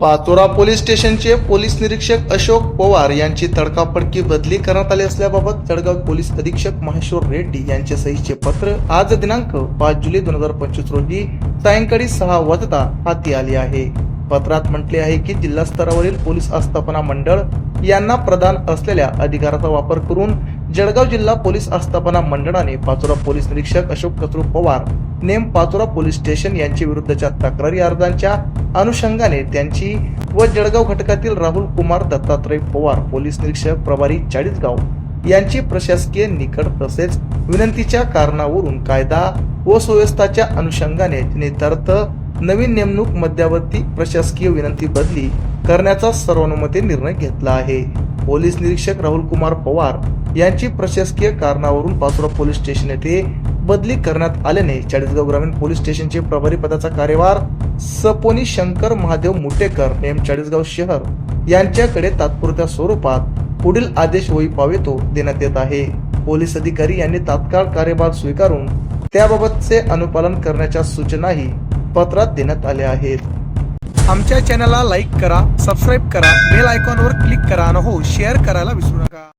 Pachora police स्टेशनचे police निरीक्षक अशोक पवार यांची तडकाफडकी बदली करण्यात आली असल्याबाबत जळगाव पोलीस अधीक्षक महेश्वर रेड्डी यांच्या सहीचे पत्र आज दिनांक पाच जुलै दोन हजार पंचवीस रोजी सायंकाळी सहा वाजता हाती आले आहे. पत्रात म्हटले आहे की जिल्हा स्तरावरील पोलीस आस्थापना मंडळ यांना प्रदान असलेल्या अधिकाराचा वापर करून जळगाव जिल्हा पोलीस आस्थापना मंडळाने पाचोरा पोलीस निरीक्षक अशोक कचरू पवार नेम पाचोरा पोलीस स्टेशन यांच्या विरुद्धच्या तक्रारी अर्जांच्या अनुषंगाने त्यांची व जळगाव घटकातील राहुल कुमार दत्तात्रय पवार पोलीस निरीक्षक प्रभारी चाळीसगाव यांची प्रशासकीय निकड तसेच विनंतीच्या कारणावरून कायदा व सुव्यवस्थाच्या अनुषंगाने नितार्थ नवीन नेमणूक मध्यावर्ती प्रशासकीय विनंती बदली करण्याचा सर्वानुमते निर्णय घेतला आहे. पोलीस निरीक्षक राहुल कुमार पवार यांची प्रशासकीय कारणावरून पाचोरा पोलीस स्टेशन येथे बदली करण्यात आल्याने चाळीसगाव ग्रामीण पोलीस स्टेशनचे प्रभारी पदाचा कार्यभार सपोनी शंकर महादेव मुटेकर एम चाळीसगाव शहर यांच्याकडे तात्पुरत्या स्वरूपात पुढील आदेश होई पावेतो देण्यात येत आहे. पोलीस अधिकारी यांनी तात्काळ कार्यभार स्वीकारून त्याबाबतचे अनुपालन करण्याच्या सूचनाही पत्रात देण्यात आल्या आहेत. आमच्या चॅनलला लाईक करा सबस्क्राईब करा बेल आयकॉनवर क्लिक करा आणि हो शेअर करायला विसरू नका.